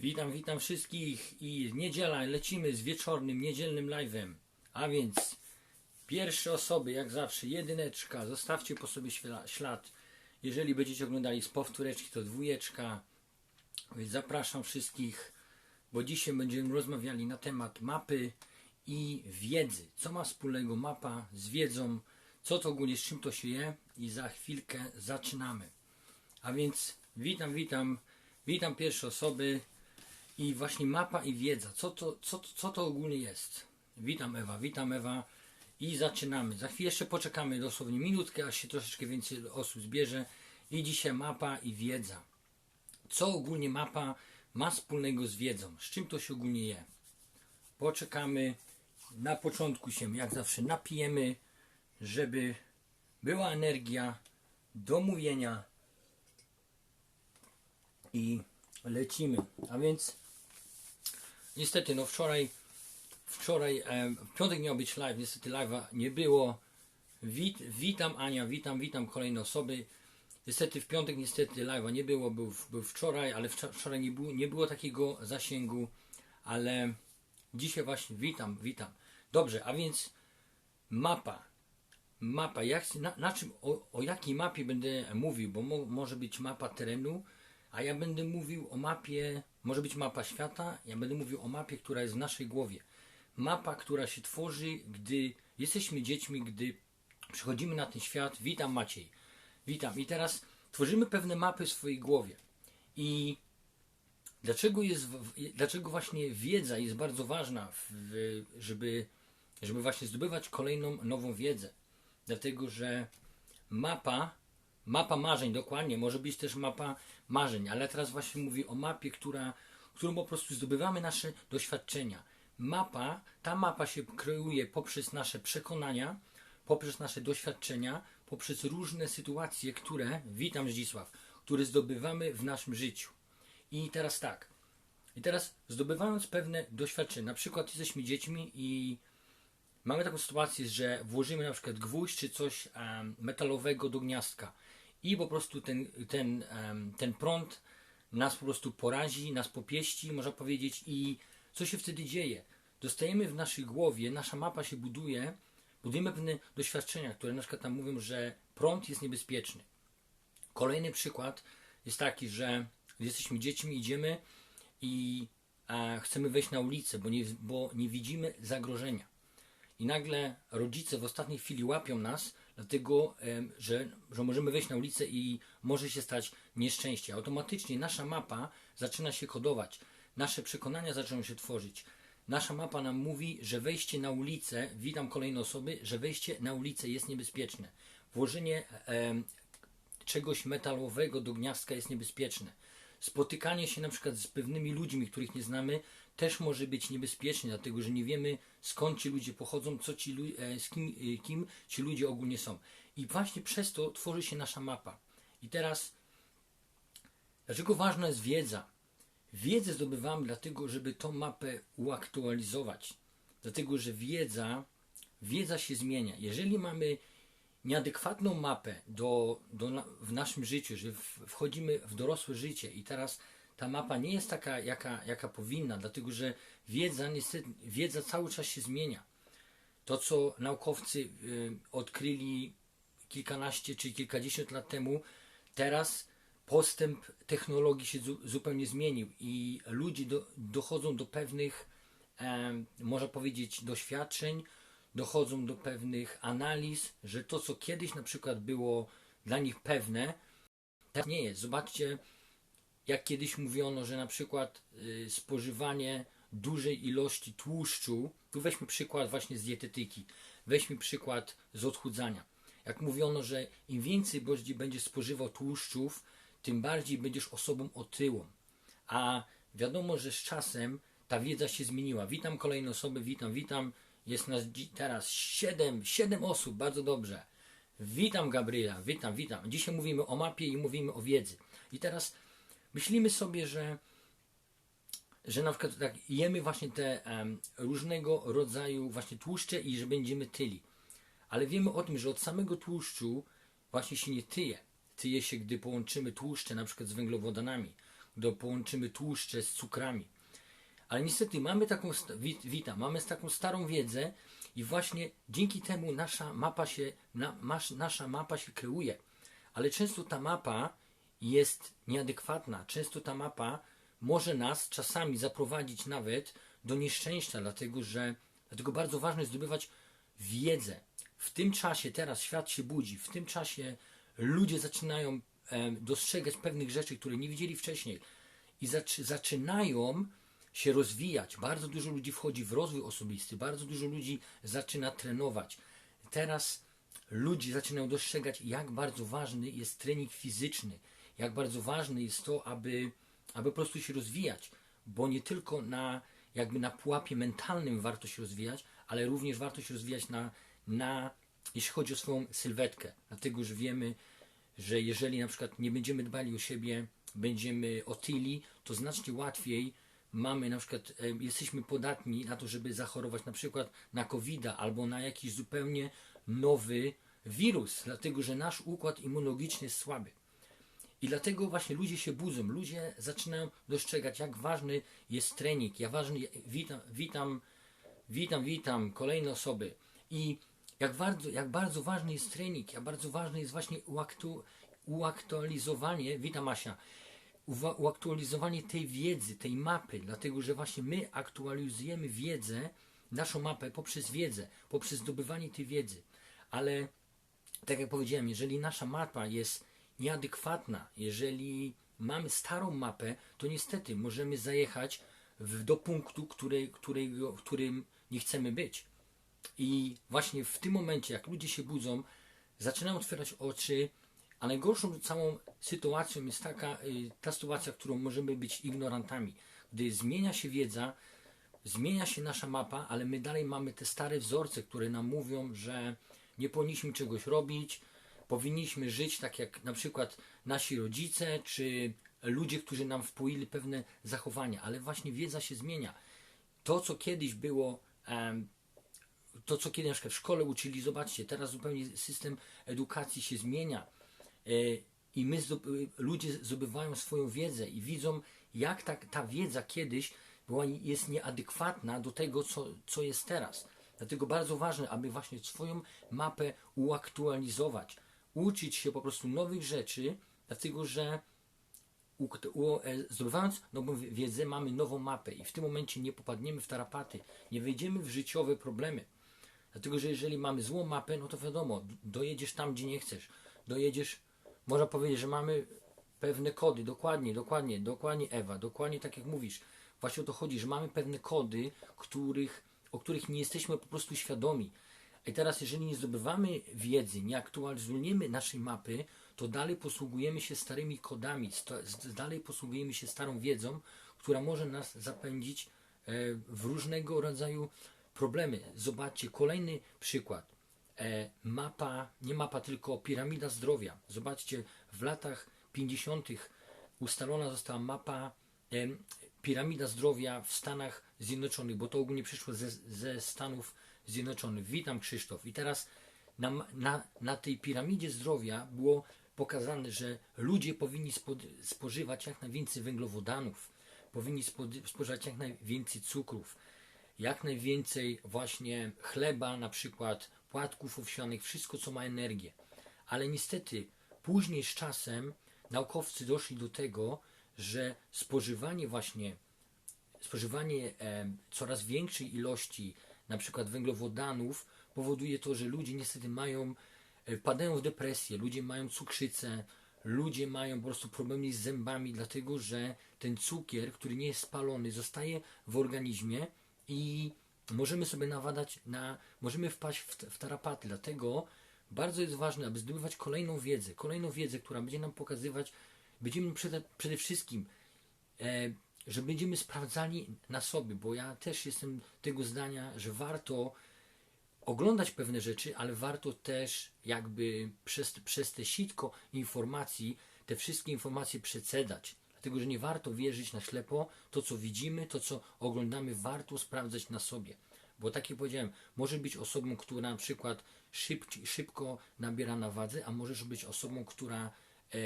Witam, witam wszystkich i niedziela, lecimy z wieczornym, niedzielnym live'em. A więc pierwsze osoby, jak zawsze, jedyneczka, zostawcie po sobie śla- ślad. Jeżeli będziecie oglądali z powtóreczki, to dwójeczka. Więc zapraszam wszystkich, bo dzisiaj będziemy rozmawiali na temat mapy i wiedzy. Co ma wspólnego mapa z wiedzą, co to ogólnie, z czym to się je i za chwilkę zaczynamy. A więc witam, witam, witam pierwsze osoby i właśnie mapa i wiedza. Co to, co, co to ogólnie jest? Witam Ewa, witam Ewa i zaczynamy. Za chwilę jeszcze poczekamy dosłownie minutkę, aż się troszeczkę więcej osób zbierze. I dzisiaj mapa i wiedza. Co ogólnie mapa ma wspólnego z wiedzą? Z czym to się ogólnie je? Poczekamy. Na początku się jak zawsze napijemy, żeby była energia do mówienia i lecimy. A więc niestety no wczoraj wczoraj e, w piątek miał być live, niestety live'a nie było. Wit, witam Ania, witam, witam kolejne osoby. Niestety w piątek niestety live'a nie było, był, był wczoraj, ale wczor- wczoraj nie było, nie było takiego zasięgu, ale dzisiaj właśnie witam, witam. Dobrze, a więc mapa. Mapa, jak, na, na czym, o, o jakiej mapie będę mówił, bo mo, może być mapa terenu, a ja będę mówił o mapie, może być mapa świata, ja będę mówił o mapie, która jest w naszej głowie. Mapa, która się tworzy, gdy jesteśmy dziećmi, gdy przychodzimy na ten świat. Witam Maciej. Witam. I teraz tworzymy pewne mapy w swojej głowie. I dlaczego jest, dlaczego właśnie wiedza jest bardzo ważna, w, żeby, żeby właśnie zdobywać kolejną nową wiedzę? Dlatego, że mapa, mapa marzeń, dokładnie, może być też mapa marzeń, ale teraz właśnie mówię o mapie, która, którą po prostu zdobywamy nasze doświadczenia. Mapa, ta mapa się kreuje poprzez nasze przekonania, poprzez nasze doświadczenia, poprzez różne sytuacje, które, witam Zdzisław, które zdobywamy w naszym życiu. I teraz tak, i teraz zdobywając pewne doświadczenia, na przykład jesteśmy dziećmi i mamy taką sytuację, że włożymy na przykład gwóźdź czy coś metalowego do gniazdka i po prostu ten, ten, ten prąd nas po prostu porazi, nas popieści, można powiedzieć i co się wtedy dzieje? Dostajemy w naszej głowie, nasza mapa się buduje, budujemy pewne doświadczenia, które na przykład tam mówią, że prąd jest niebezpieczny. Kolejny przykład jest taki, że jesteśmy dziećmi, idziemy i e, chcemy wejść na ulicę, bo nie, bo nie widzimy zagrożenia. I nagle rodzice w ostatniej chwili łapią nas, dlatego że, że możemy wejść na ulicę i może się stać nieszczęście. Automatycznie nasza mapa zaczyna się kodować, nasze przekonania zaczynają się tworzyć. Nasza mapa nam mówi, że wejście na ulicę, witam kolejne osoby, że wejście na ulicę jest niebezpieczne. Włożenie em, czegoś metalowego do gniazdka jest niebezpieczne. Spotykanie się na przykład z pewnymi ludźmi, których nie znamy, też może być niebezpieczne, dlatego że nie wiemy skąd ci ludzie pochodzą, co ci, e, z kim, e, kim ci ludzie ogólnie są. I właśnie przez to tworzy się nasza mapa. I teraz, dlaczego ważna jest wiedza? Wiedzę zdobywamy dlatego, żeby tą mapę uaktualizować. Dlatego, że wiedza, wiedza się zmienia. Jeżeli mamy nieadekwatną mapę do, do w naszym życiu, że wchodzimy w dorosłe życie i teraz ta mapa nie jest taka, jaka, jaka powinna, dlatego że wiedza, niestety, wiedza cały czas się zmienia. To, co naukowcy y, odkryli kilkanaście czy kilkadziesiąt lat temu, teraz postęp technologii się zu, zupełnie zmienił i ludzie do, dochodzą do pewnych, em, można powiedzieć, doświadczeń, dochodzą do pewnych analiz, że to, co kiedyś na przykład było dla nich pewne, teraz nie jest. Zobaczcie, jak kiedyś mówiono, że na przykład y, spożywanie dużej ilości tłuszczu, tu weźmy przykład właśnie z dietetyki, weźmy przykład z odchudzania. Jak mówiono, że im więcej będziesz spożywał tłuszczów, tym bardziej będziesz osobą otyłą. A wiadomo, że z czasem ta wiedza się zmieniła. Witam kolejne osoby, witam, witam. Jest nas teraz siedem, siedem osób, bardzo dobrze. Witam Gabriela, witam, witam. Dzisiaj mówimy o mapie i mówimy o wiedzy. I teraz myślimy sobie, że, że na przykład tak jemy właśnie te em, różnego rodzaju właśnie tłuszcze i że będziemy tyli. Ale wiemy o tym, że od samego tłuszczu właśnie się nie tyje. Tyje się, gdy połączymy tłuszcze na przykład z węglowodanami, gdy połączymy tłuszcze z cukrami. Ale niestety mamy taką, sta- wit, witam, mamy taką starą wiedzę i właśnie dzięki temu nasza mapa się, na, nasza mapa się kreuje. Ale często ta mapa jest nieadekwatna. Często ta mapa może nas czasami zaprowadzić nawet do nieszczęścia, dlatego że dlatego bardzo ważne jest zdobywać wiedzę. W tym czasie teraz świat się budzi, w tym czasie ludzie zaczynają dostrzegać pewnych rzeczy, które nie widzieli wcześniej i zaczy, zaczynają się rozwijać. Bardzo dużo ludzi wchodzi w rozwój osobisty, bardzo dużo ludzi zaczyna trenować. Teraz ludzie zaczynają dostrzegać, jak bardzo ważny jest trening fizyczny, jak bardzo ważne jest to, aby, aby po prostu się rozwijać, bo nie tylko na jakby na pułapie mentalnym warto się rozwijać, ale również warto się rozwijać na, na jeśli chodzi o swoją sylwetkę, dlatego że wiemy, że jeżeli na przykład nie będziemy dbali o siebie, będziemy otyli, to znacznie łatwiej mamy na przykład, e, jesteśmy podatni na to, żeby zachorować na przykład na covid albo na jakiś zupełnie nowy wirus, dlatego że nasz układ immunologiczny jest słaby. I dlatego właśnie ludzie się budzą, ludzie zaczynają dostrzegać, jak ważny jest trening. Ja ważny, witam, witam, witam, witam kolejne osoby. I jak bardzo, jak bardzo ważny jest trening, jak bardzo ważne jest właśnie uaktu, uaktualizowanie, witam Asia, uaktualizowanie tej wiedzy, tej mapy, dlatego że właśnie my aktualizujemy wiedzę, naszą mapę poprzez wiedzę, poprzez zdobywanie tej wiedzy. Ale tak jak powiedziałem, jeżeli nasza mapa jest nieadekwatna, jeżeli mamy starą mapę, to niestety możemy zajechać w, do punktu, który, w którym nie chcemy być. I właśnie w tym momencie, jak ludzie się budzą, zaczynają otwierać oczy, a najgorszą całą sytuacją jest taka, y, ta sytuacja, którą możemy być ignorantami. Gdy zmienia się wiedza, zmienia się nasza mapa, ale my dalej mamy te stare wzorce, które nam mówią, że nie powinniśmy czegoś robić, powinniśmy żyć tak jak na przykład nasi rodzice, czy ludzie, którzy nam wpoili pewne zachowania, ale właśnie wiedza się zmienia. To, co kiedyś było, to, co kiedyś na przykład w szkole uczyli, zobaczcie, teraz zupełnie system edukacji się zmienia. E, I my, ludzie zdobywają swoją wiedzę i widzą, jak ta, ta wiedza kiedyś była, jest nieadekwatna do tego, co, co jest teraz. Dlatego bardzo ważne, aby właśnie swoją mapę uaktualizować, uczyć się po prostu nowych rzeczy, dlatego że e, zdobywając nową wi- wiedzę, mamy nową mapę i w tym momencie nie popadniemy w tarapaty, nie wejdziemy w życiowe problemy. Dlatego, że jeżeli mamy złą mapę, no to wiadomo, dojedziesz tam, gdzie nie chcesz. Dojedziesz, można powiedzieć, że mamy pewne kody, dokładnie, dokładnie, dokładnie Ewa, dokładnie tak jak mówisz. Właśnie o to chodzi, że mamy pewne kody, których, o których nie jesteśmy po prostu świadomi. I teraz, jeżeli nie zdobywamy wiedzy, nie aktualizujemy naszej mapy, to dalej posługujemy się starymi kodami, dalej posługujemy się starą wiedzą, która może nas zapędzić e, w różnego rodzaju problemy. Zobaczcie, kolejny przykład. E, mapa, nie mapa, tylko piramida zdrowia. Zobaczcie, w latach 50. ustalona została mapa piramida zdrowia w Stanach Zjednoczonych, bo to ogólnie przyszło ze, ze Stanów Zjednoczonych. Witam Krzysztof. I teraz na, na, na tej piramidzie zdrowia było pokazane, że ludzie powinni spożywać jak najwięcej węglowodanów, powinni spożywać jak najwięcej cukrów, jak najwięcej właśnie chleba, na przykład płatków owsianych, wszystko co ma energię. Ale niestety później z czasem naukowcy doszli do tego, że spożywanie właśnie spożywanie coraz większej ilości na przykład węglowodanów powoduje to, że ludzie niestety mają, e, wpadają w depresję, ludzie mają cukrzycę, ludzie mają po prostu problemy z zębami, dlatego że ten cukier, który nie jest spalony, zostaje w organizmie i możemy sobie nawadać na, możemy wpaść w, w tarapaty, dlatego bardzo jest ważne, aby zdobywać kolejną wiedzę, kolejną wiedzę, która będzie nam pokazywać, będziemy przede, przede wszystkim e, że będziemy sprawdzali na sobie, bo ja też jestem tego zdania, że warto oglądać pewne rzeczy, ale warto też jakby przez, przez te sitko informacji, te wszystkie informacje przecedać. Dlatego, że nie warto wierzyć na ślepo, to co widzimy, to co oglądamy, warto sprawdzać na sobie. Bo tak jak powiedziałem, może być osobą, która na przykład szyb, szybko nabiera na wadze, a możesz być osobą, która e,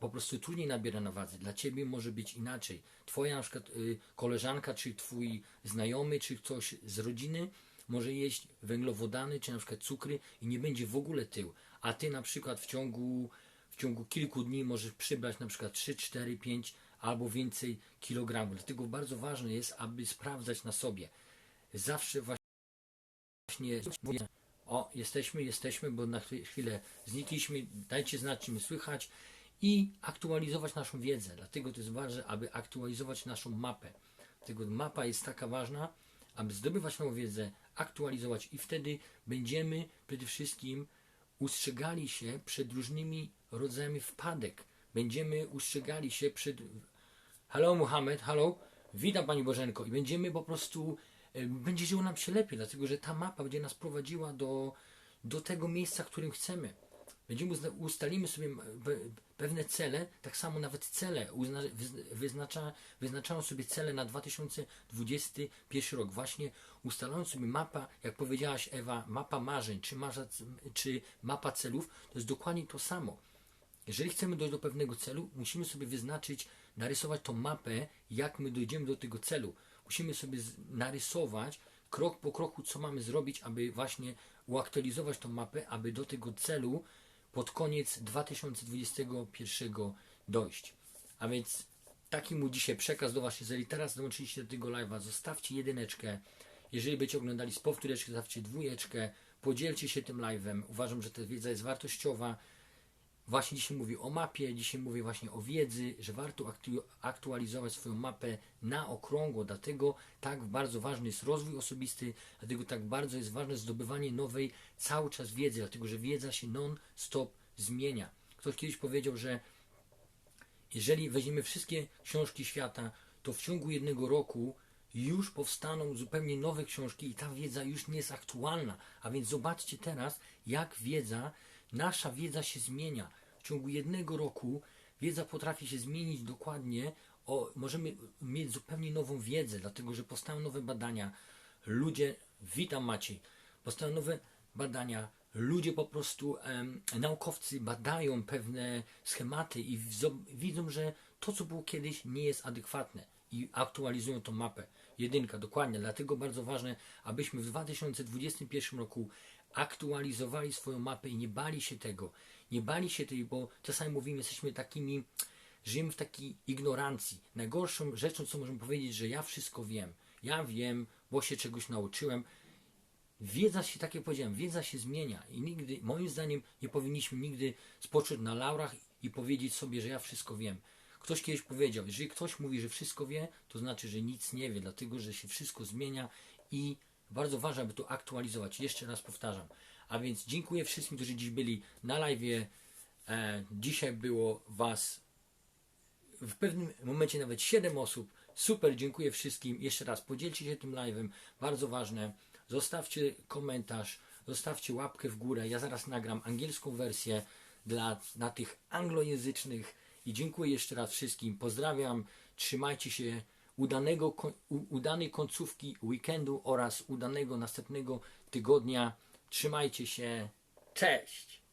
po prostu trudniej nabiera na wadze. Dla ciebie może być inaczej. Twoja na przykład y, koleżanka, czy twój znajomy, czy ktoś z rodziny może jeść węglowodany, czy na przykład cukry i nie będzie w ogóle tył. A ty na przykład w ciągu, w ciągu kilku dni możesz przybrać na przykład 3, 4, 5 albo więcej kilogramów. Dlatego bardzo ważne jest, aby sprawdzać na sobie. Zawsze właśnie o, jesteśmy, jesteśmy, bo na chwi- chwilę znikliśmy. Dajcie znać, czy mnie słychać i aktualizować naszą wiedzę. Dlatego to jest ważne, aby aktualizować naszą mapę. Dlatego mapa jest taka ważna, aby zdobywać nową wiedzę, aktualizować i wtedy będziemy przede wszystkim ustrzegali się przed różnymi rodzajami wpadek. Będziemy ustrzegali się przed Halo Muhammad, halo, witam Pani Bożenko i będziemy po prostu, e, będzie żyło nam się lepiej, dlatego że ta mapa będzie nas prowadziła do, do tego miejsca, którym chcemy. Będziemy ustalimy sobie pewne cele, tak samo nawet cele, wyznacza, wyznaczają sobie cele na 2021 rok. Właśnie ustalając sobie mapa, jak powiedziałaś Ewa, mapa marzeń, czy, marza, czy mapa celów, to jest dokładnie to samo. Jeżeli chcemy dojść do pewnego celu, musimy sobie wyznaczyć, narysować tą mapę, jak my dojdziemy do tego celu. Musimy sobie narysować krok po kroku, co mamy zrobić, aby właśnie uaktualizować tą mapę, aby do tego celu pod koniec 2021 dojść. A więc taki mu dzisiaj przekaz do Was. Jeżeli teraz dołączyliście do tego live'a, zostawcie jedyneczkę. Jeżeli będziecie oglądali z powtóreczki, zostawcie dwójeczkę. Podzielcie się tym live'em. Uważam, że ta wiedza jest wartościowa. Właśnie dzisiaj mówię o mapie, dzisiaj mówię właśnie o wiedzy, że warto aktu- aktualizować swoją mapę na okrągło, dlatego tak bardzo ważny jest rozwój osobisty, dlatego tak bardzo jest ważne zdobywanie nowej cały czas wiedzy, dlatego że wiedza się non-stop zmienia. Ktoś kiedyś powiedział, że jeżeli weźmiemy wszystkie książki świata, to w ciągu jednego roku już powstaną zupełnie nowe książki i ta wiedza już nie jest aktualna. A więc zobaczcie teraz, jak wiedza, nasza wiedza się zmienia. W ciągu jednego roku wiedza potrafi się zmienić dokładnie. O, możemy mieć zupełnie nową wiedzę, dlatego że powstają nowe badania. Ludzie, witam Maciej, powstają nowe badania. Ludzie po prostu, em, naukowcy badają pewne schematy i widzą, że to, co było kiedyś, nie jest adekwatne i aktualizują tą mapę. Jedynka, dokładnie. Dlatego bardzo ważne, abyśmy w 2021 roku aktualizowali swoją mapę i nie bali się tego. Nie bali się tej, bo czasami mówimy, jesteśmy takimi, żyjemy w takiej ignorancji. Najgorszą rzeczą, co możemy powiedzieć, że ja wszystko wiem. Ja wiem, bo się czegoś nauczyłem. Wiedza się, tak jak powiedziałem, wiedza się zmienia i nigdy, moim zdaniem, nie powinniśmy nigdy spocząć na laurach i powiedzieć sobie, że ja wszystko wiem. Ktoś kiedyś powiedział, jeżeli ktoś mówi, że wszystko wie, to znaczy, że nic nie wie, dlatego że się wszystko zmienia i bardzo ważne, aby to aktualizować. Jeszcze raz powtarzam. A więc dziękuję wszystkim, którzy dziś byli na live. E, dzisiaj było Was w pewnym momencie nawet 7 osób. Super, dziękuję wszystkim. Jeszcze raz podzielcie się tym live'em. Bardzo ważne. Zostawcie komentarz, zostawcie łapkę w górę. Ja zaraz nagram angielską wersję dla na tych anglojęzycznych. I dziękuję jeszcze raz wszystkim. Pozdrawiam. Trzymajcie się. Udanego, udanej końcówki weekendu oraz udanego następnego tygodnia. Trzymajcie się. Cześć!